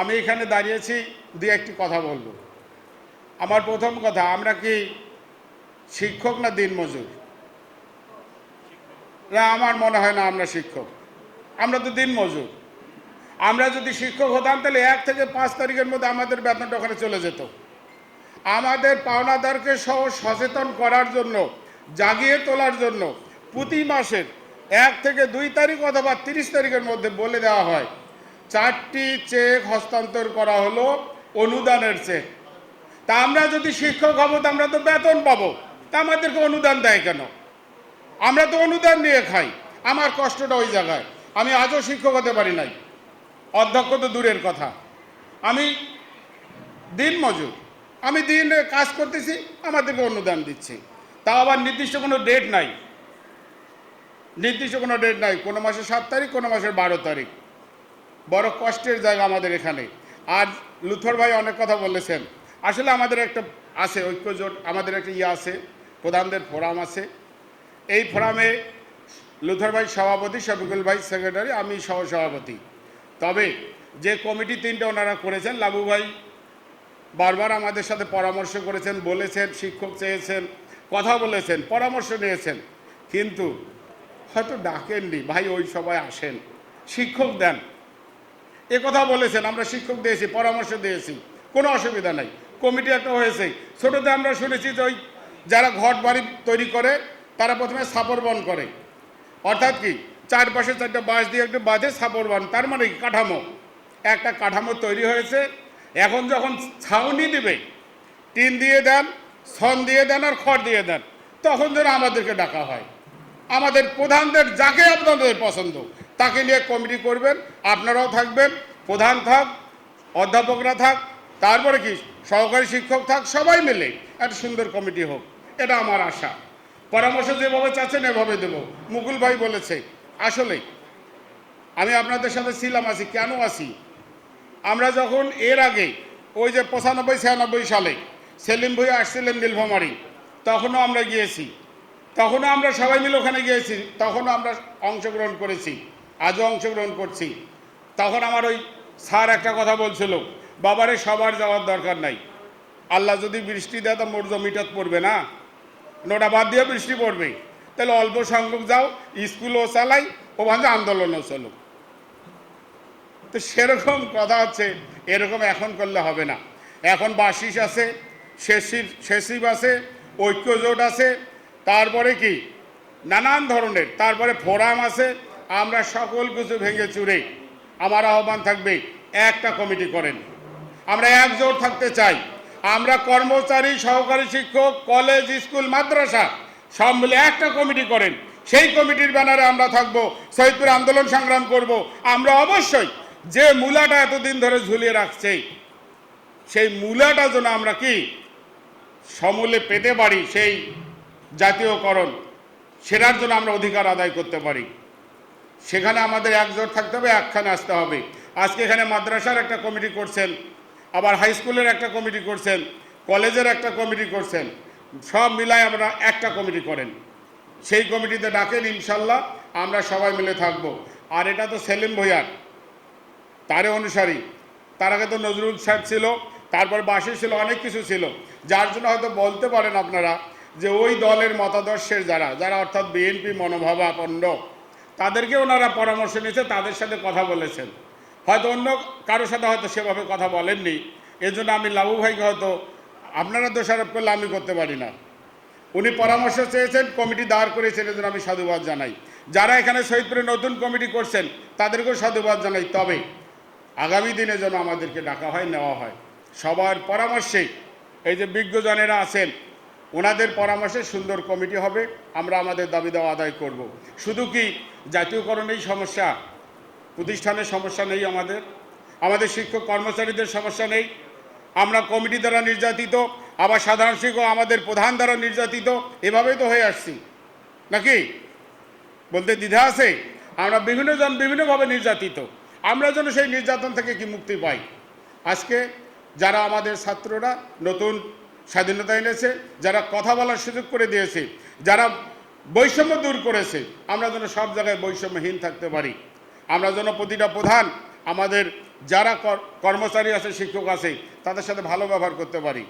আমি এখানে দাঁড়িয়েছি দু একটি কথা বলব। আমার প্রথম কথা, আমরা কি শিক্ষক না দিনমজুর? না, আমার মনে হয় না আমরা শিক্ষক। আমরা তো দিনমজুর। আমরা যদি শিক্ষক হতাম, তাহলে এক থেকে পাঁচ তারিখের মধ্যে আমাদের বেতনটা ওখানে চলে যেত। আমাদের পাওনাদারকে সহ সচেতন করার জন্য, জাগিয়ে তোলার জন্য প্রতি মাসের এক থেকে দুই তারিখ অথবা তিরিশ তারিখের মধ্যে বলে দেওয়া হয় চারটি চেক হস্তান্তর করা হলো অনুদানের চেক। তা আমরা যদি শিক্ষক হব, তা আমরা তো বেতন পাবো। তা আমাদেরকে অনুদান দেয় কেন? আমরা তো অনুদান নিয়ে খাই। আমার কষ্টটা ওই জায়গায়। আমি আজও শিক্ষক হতে পারি নাই। অধ্যক্ষ তো দূরের কথা। আমি দিন মজুর। আমি দিন কাজ করতেছি, আমাদেরকে অনুদান দিচ্ছি। তাও আবার নির্দিষ্ট কোনো ডেট নাই। নির্দিষ্ট কোনো ডেট নাই। কোনো মাসের সাত তারিখ, কোনো মাসের বারো তারিখ। বড় কষ্টের জায়গা আমাদের এখানে। আর লুথর ভাই অনেক কথা বলেছেন। আসলে আমাদের একটা আছে, ঐক্যজোট, আমাদের একটা ইয়ে আছে, প্রধানদের ফোরাম আছে। এই ফোরামে লুথর ভাই সভাপতি, শফিকুল ভাই সেক্রেটারি, আমি সহ সভাপতি তবে যে কমিটি তিনটে ওনারা করেছেন, লাবু ভাই বারবার আমাদের সাথে পরামর্শ করেছেন, বলেছেন, শিক্ষক চেয়েছেন, কথা বলেছেন, পরামর্শ নিয়েছেন। কিন্তু হয়তো ডাকেননি, ভাই ওই সবাই আসেন। শিক্ষক দেন এ কথা বলেছেন, আমরা শিক্ষক দিয়েছি, পরামর্শ দিয়েছি, কোনো অসুবিধা নাই। কমিটি একটা হয়েছে। ছোটোতে আমরা শুনেছি যে ওই যারা ঘর বাড়ি তৈরি করে, তারা প্রথমে সাপর বন করে। অর্থাৎ কি, চারপাশে চারটা বাঁশ দিয়ে একটু বাঁধে সাপর বন, তার মানে কাঠামো। একটা কাঠামো তৈরি হয়েছে, এখন যখন ছাউনি দিবে, টিন দিয়ে দেন ছন দিয়ে দেন আর খড় দিয়ে দেন, তখন যেন আমাদেরকে ডাকা হয়। আমাদের প্রধানদের যাকে আপনাদের পছন্দ, তাকে নিয়ে কমিটি করবেন, আপনারাও থাকবেন, প্রধান থাক, অধ্যাপকরা থাক, তারপরে কি, সহকারী শিক্ষক থাক, সবাই মিলে একটা সুন্দর কমিটি হোক, এটা আমার আশা। পরামর্শ যেভাবে চাচ্ছেন, এভাবে দেব। মুকুল ভাই বলেছে আসলে আমি আপনাদের সাথে ছিলাম, আছি, কেন আছি? আমরা যখন এর আগে, ওই যে পঁচানব্বই, ছিয়ানব্বই সালে সেলিম ভুঁইয়া আসছিলেন নীলফামারি, তখনও আমরা গিয়েছি। তখনও আমরা সবাই মিলে ওখানে গিয়েছি, তখনও আমরা অংশগ্রহণ করেছি, আজও অংশগ্রহণ করছি। তখন আমার ওই স্যার একটা কথা বলছিল, বাবারে সবার যাওয়ার দরকার নাই। আল্লাহ যদি বৃষ্টি দেয় তো মোর জমিটাত পড়বে না। নোটা বাদ দিয়ে বৃষ্টি পড়বে। তাহলে অল্প সংখ্যক যাও, স্কুলও চালাই, ও ওখানে আন্দোলনও চলুক। তো সেরকম কথা হচ্ছে, এরকম এখন করলে হবে না। এখন বাসিস আছে, শেষির শেষিব আছে, ঐক্যজোট আছে তারপরে কি? নানান ধরনের। তারপরে ফোরাম আছে, আমরা সকল কিছু ভেঙে চুরে আমার আহ্বান থাকবে, একটা কমিটি করেন। আমরা একজোট থাকতে চাই। আমরা কর্মচারী, সহকারী শিক্ষক, কলেজ, স্কুল, মাদ্রাসা সব মিলে একটা কমিটি করেন। সেই কমিটির ব্যানারে আমরা থাকব শহীদপুর আন্দোলন সংগ্রাম করব। আমরা অবশ্যই যে মূলাটা এতদিন ধরে ঝুলিয়ে রাখছে, সেই মূলাটা যেন আমরা কি, সমূলে পেতে পারি, সেই জাতীয়করণ, সেটার জন্য আমরা অধিকার আদায় করতে পারি। সেখানে আমাদের একজোট থাকতে হবে, একখানে আসতে হবে। আজকে এখানে মাদ্রাসার একটা কমিটি করছেন, আবার হাই স্কুলের একটা কমিটি করছেন, কলেজের একটা কমিটি করছেন, সব মিলাই আমরা একটা কমিটি করেন। সেই কমিটিতে ডাকেন, ইনশাল্লাহ আমরা সবাই মিলে থাকব। আর এটা তো সেলিম ভৈয়ার তারে অনুসারী। তার আগে তো নজরুল সাহেব ছিল, তারপর বাসি ছিল, অনেক কিছু ছিল। যার জন্য হয়তো বলতে পারেন আপনারা যে ওই দলের মতাদর্শের যারা যারা অর্থাৎ বিএনপি মনোভাবাপন্ন তাদেরকে ওনারা পরামর্শ নিয়েছে, তাদের সাথে কথা বলেছেন। হয়তো অন্য কারোর সাথে হয়তো সেভাবে কথা বলেননি, এজন্য আমি লাবু ভাইকে হয়তো, আপনারা দোষারোপ করলে আমি করতে পারি না। উনি পরামর্শ চেয়েছেন, কমিটি দাঁড় করেছেন এজন্য আমি সাধুবাদ জানাই। যারা এখানে শহীদপুরে নতুন কমিটি করছেন, তাদেরকেও সাধুবাদ জানাই। তবে আগামী দিনে যেন আমাদেরকে ডাকা হয়, নেওয়া হয়। সবার পরামর্শে এই যে বিজ্ঞজনেরা আছেন ওনাদের পরামর্শে সুন্দর কমিটি হবে, আমরা আমাদের দাবি দেওয়া আদায় করব। শুধু কি জাতীয়করণেই সমস্যা, প্রতিষ্ঠানের সমস্যা নেই আমাদের? আমাদের শিক্ষক কর্মচারীদের সমস্যা নেই? আমরা কমিটি দ্বারা নির্যাতিত, আবার সাধারণ শিক্ষক আমাদের প্রধান দ্বারা নির্যাতিত, এভাবেই তো হয়ে আসছি। নাকি? বলতে দ্বিধা আছে? আমরা বিভিন্নজন বিভিন্নভাবে নির্যাতিত। আমরা যেন সেই নির্যাতন থেকে কি মুক্তি পাই? আজকে যারা আমাদের ছাত্ররা নতুন স্বাধীনতা এনেছে, যারা কথা বলার সুযোগ করে দিয়েছে, যারা বৈষম্য দূর করেছে, আমরা যেন সব জায়গায় বৈষম্যহীন থাকতে পারি। আমরা যেন প্রতিটা প্রধান, আমাদের যারা কর- কর্মচারী আছে, শিক্ষক আছে, তাদের সাথে ভালো ব্যবহার করতে পারি।